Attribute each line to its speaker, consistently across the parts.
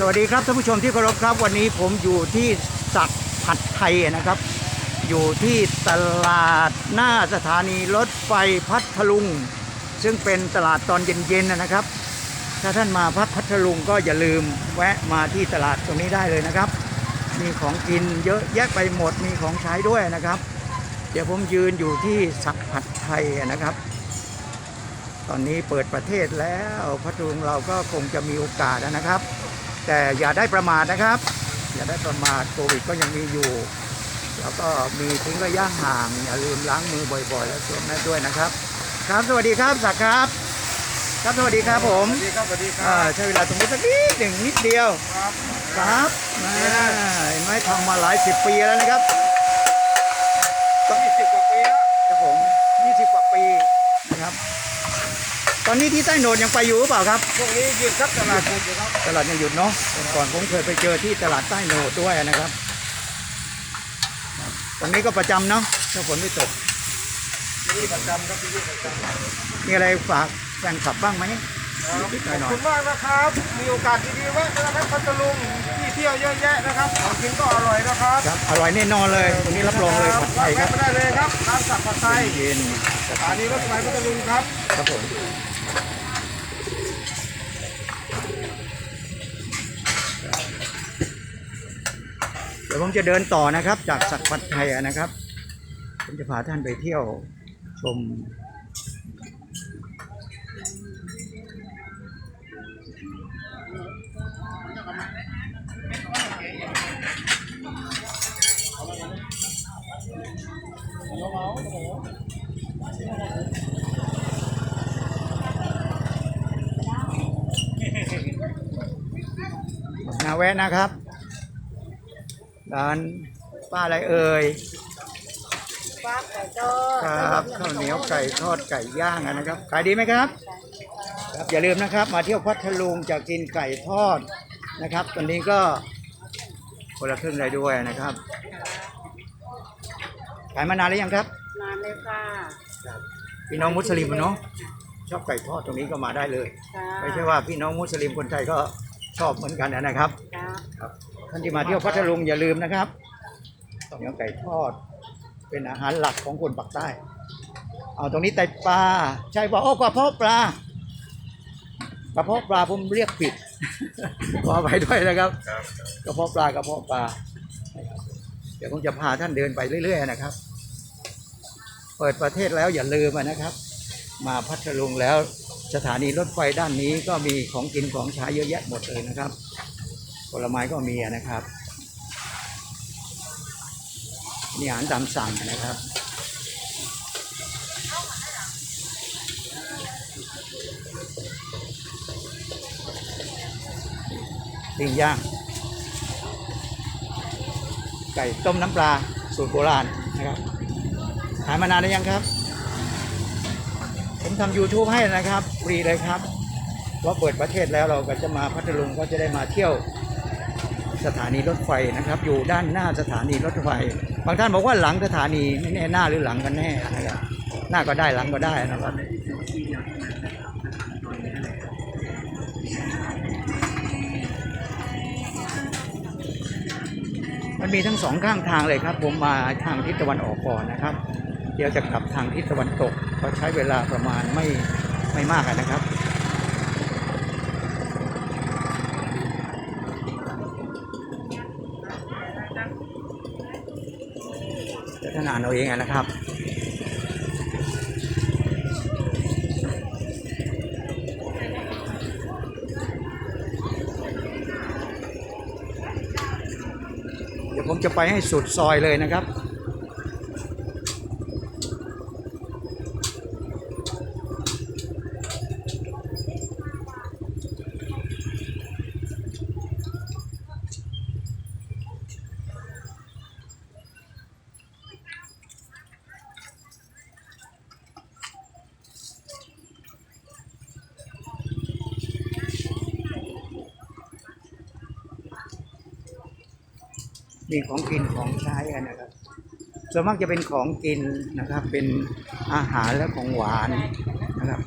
Speaker 1: สวัสดีครับท่านผู้ชมที่เคารพครับ วันนี้ผมอยู่ที่สักผัดไทยนะครับ อยู่ที่ตลาดหน้าสถานีรถไฟพัทลุง ซึ่งเป็นตลาดตอนเย็นๆนะครับ ถ้าท่านมาพักพัทลุงก็อย่าลืมแวะมาที่ตลาดตรงนี้ได้เลยนะครับ มีของกินเยอะแยะไปหมดมีของใช้ด้วยนะครับ เดี๋ยวผมยืนอยู่ที่สักผัดไทยนะครับ ตอนนี้เปิดประเทศแล้วพัทลุงเราก็คงจะมีโอกาสนะครับ แต่อย่าได้ประมาทนะครับ อย่าได้ประมาทโควิดก็ยังมีอยู่ แล้วก็มีทิ้งระยะห่าง อย่าลืมล้างมือบ่อยๆ แล้วสวมแมสด้วยนะครับ ครับสวัสดีครับสักดิ์ครับ ครับสวัสดีครับผม
Speaker 2: สวัสดีครับสวัสดีค
Speaker 1: อ่า
Speaker 2: รับ
Speaker 1: ใช้เวลาตรงนี้สักนิดหนึ่งนิดเดียว
Speaker 2: ครับ
Speaker 1: ครับมาเห็นไหมทำมาหลายสิบปีแล้วนะครับ
Speaker 2: ยี่สิบกว่าปีแล้ว
Speaker 1: ครับผม20กว่าปีนะครับ ตอนนี้ที่ใต้โหนดยังไปอยู่หรือเปล่าครับ
Speaker 2: ช่วงนี้หยุดครับตลาดหยุดอยู่ครับ
Speaker 1: ตลาดยังหยุดเนาะวันก่อนผมเคยไปเจอที่ตลาดใต้โหนดด้วยนะครับตรงนี้ก็ประจำเนาะถ้าฝนไม่ตก
Speaker 2: ที่ประจำครับที่ประจำ
Speaker 1: มีอะไรฝากแฟนคลับบ้างไหม
Speaker 2: ครับ
Speaker 1: นิดห
Speaker 2: ข
Speaker 1: น่
Speaker 2: อ
Speaker 1: อบย
Speaker 2: คุณมากนะครับ มีโอกาสดีๆแวะนะครับพัทลุงที่เที่ยวเยอะแยะนะครับของกินก็อร่อยนะครับ
Speaker 1: ๆครับอร่อยแน่นอนเลยตรงนี้รับรองเลยผัดไทยครับ
Speaker 2: แวะมาได้เลยครับร้านสักผัดไทย
Speaker 1: เย็น
Speaker 2: สถานีรถไฟพัทลุงครับ
Speaker 1: ครับผม ดี๋ยวผมจะเดินต่อนะครับ จากสักผัดไทยนะครับ ผมจะพาท่านไปเที่ยวชมนาแวะนะครับ ร้านป้าอะไรเอ่ย
Speaker 3: ฟ้าไก่ทอด
Speaker 1: ครับข้าวเหนียวไก่ทอดไก่ย่างอะนะครับขายดีไหมครับครับอย่าลืมนะครับ มาเที่ยวพัทลุงจะกินไก่ทอดนะครับตอนนี้ก็คนละครึ่งเลยด้วยนะครับขายมานานหรือยังครับ
Speaker 3: นานเลยค่ะ
Speaker 1: พี่น้องมุสลิมอะเนาะชอบไก่ทอดตรงนี้ก็มาได้เลย
Speaker 3: ค่ะ
Speaker 1: ไม่ใช่ว่าพี่น้องมุสลิมคนไทยก็ชอบเหมือนกันนะครับ
Speaker 3: ค่ะ
Speaker 1: ครับท่านที่มาเที่ยวพัทลุงอย่าลืมนะครับข้าวเหนียวไก่ทอด เป็นอาหารหลักของคนปากใต้ เอาตรงนี้ไตปลาใช่ป่ะโอ้กระเพาะปลากระเพาะปลาผมเรียกผิด ขอไปด้วยนะครับกระเพาะปลากระเพาะปลา เดี๋ยวผมจะพาท่านเดินไปเรื่อย ๆ นะครับ เปิดประเทศแล้วอย่าลืมนะครับ มาพัทลุงแล้วสถานีรถไฟด้านนี้ก็มีของกินของใช้เยอะแยะหมดเลยนะครับ ลไม้ก็มีนะครับนี่อาหารตามสั่งนะครับปิ้งย่าง ไก่ต้มน้ำปลาสูตรโบราณนะครับขายมานานหรือยังครับ ผมทำ YouTube ให้นะครับฟรีเลยครับเพราะเปิดประเทศแล้วเราก็จะมาพัทลุงก็จะได้มาเที่ยว สถานีรถไฟนะครับ อยู่ด้านหน้าสถานีรถไฟ บางท่านบอกว่าหลังสถานีไม่แน่หน้าหรือหลังกันแน่นะครับหน้าก็ได้หลังก็ได้นะครับมันมีทั้งสองข้างทางเลยครับ ผมมาทางทิศตะวันออกก่อนนะครับ เดี๋ยวจะกลับทางทิศตะวันตกก็ใช้เวลาประมาณไม่ไม่มากนะครับ จะท่านอ่านเอาเองอนะครับเดี๋ยวผมจะไปให้สุดซอยเลยนะครับ มีของกินของใช้อะนะครับ ส่วนมากจะเป็นของกินนะครับ เป็นอาหารและของหวานนะครับ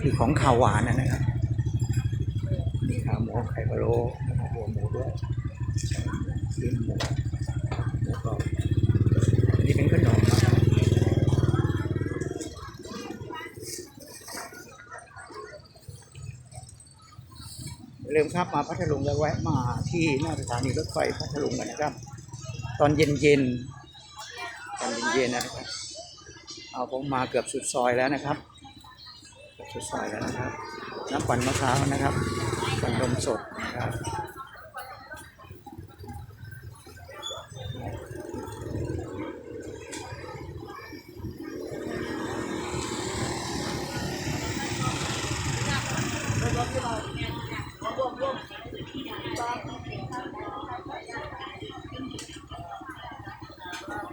Speaker 1: คือของข้าวหวานนะครับขาหมูไข่พะโล้หัวหมูด้วยลิ้นหมูหมูกรอบนี่เป็นขนมครับอย่า ลืมครับมาพัทลุงแล้วแวะมาที่หน้าสถานีรถไฟพัทลุงกันนะครับ ตอนเย็นเย็นตอนเย็นเย็นนะครับ เอาผมมาเกือบสุดซอยแล้วนะครับเกือบสุดซอยแล้วนะครับน้ำปั่นมะพร้าวนะครับปั่นนมสดนะครับ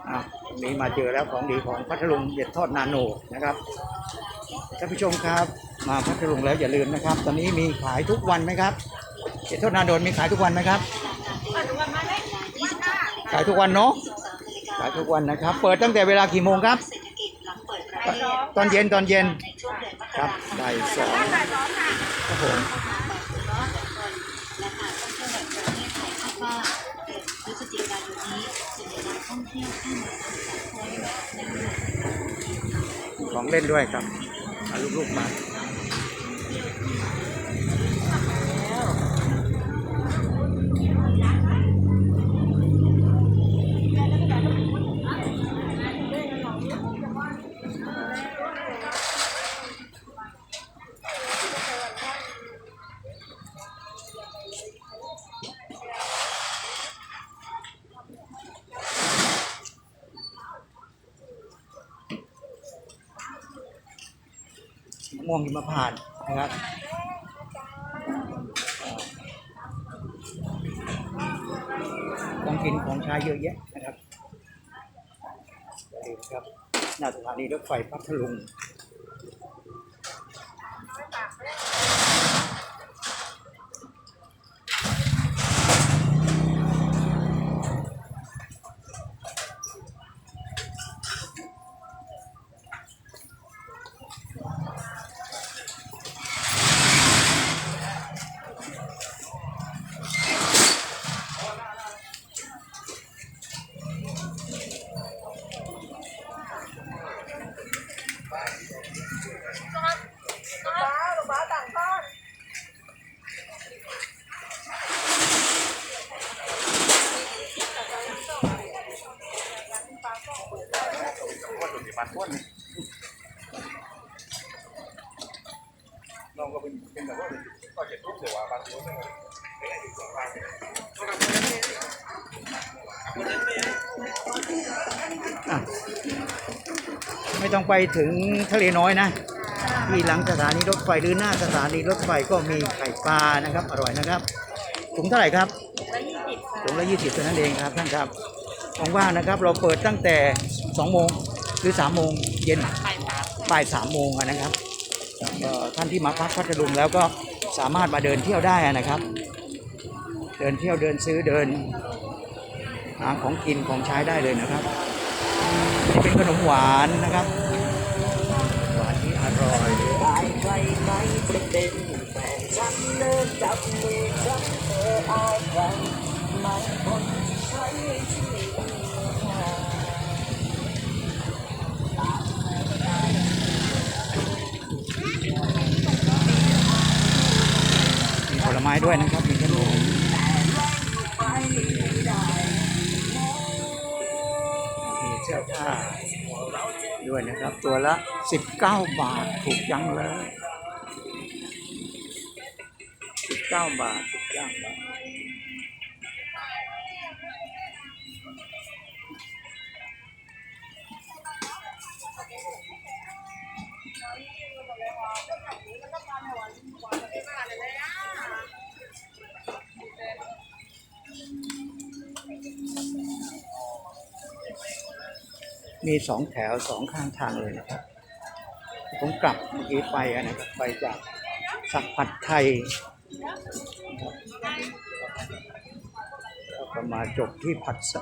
Speaker 1: อะวั นี้มาเจอแล้วของดีของพัทลุงเด็ดทอดนาโนนะครับท่านผู้ชมครับ มาพัทลุงแล้วอย่าลืมนะครับ ตอนนี้มีขายทุกวันไหมครับเด็ดทอดนาโนมีขายทุกวันไหมครับขายทุกวันเนาะขายทุกวันนะครับ เปิดตั้งแต่เวลากี่โมงครับ ตอนเย็นตอนเย็นครับบ่ายสองครับผมของเล่นด้วยครับลูกๆมา มะม่วงหิมพานต์นะครับของกินของใช้เยอะแยะนะครับอย่าลืมครับหน้าสถานีรถไฟพัทลุง
Speaker 2: ก็เป็นเป็นแบบว่าก็เจ็ดลูกเสือว่าบางทีก็ไม่
Speaker 1: อะไม่ต้องไปถึงทะเลน้อยนะ ที่หลังสถานีรถไฟหรือหน้าสถานีรถไฟก็มีไข่ปลานะครับ อร่อยนะครับถุงเท่าไหร่ครับถุงละยี่สิบเท่านั้นเองครับท่านครับว่างนะครับเราเปิดตั้งแต่สองโมงหรือสามโมงเย็นบ่ายสามโมงนะครับ ท่านที่มาพักพัทลุงแล้วก็สามารถมาเดินเที่ยวได้นะครับ เดินเที่ยวเดินซื้อเดินหาของกินของใช้ได้เลยนะครับ นี่เป็นขนมหวานนะครับ หวานที่อร่อยมีผลไม้ ด้วยนะครับมีขนมมีเสื้อผ้าด้วยนะครับ ตัวละ 19 บาทถูกจังเลย 19 บาท19บาท มีสองแถวสองข้างทางเลยนะครับ ผมกลับเมื่อกี้ไปนะครับไปจากสักผัดไทยแล้วก็มาจบที่ผัดสะ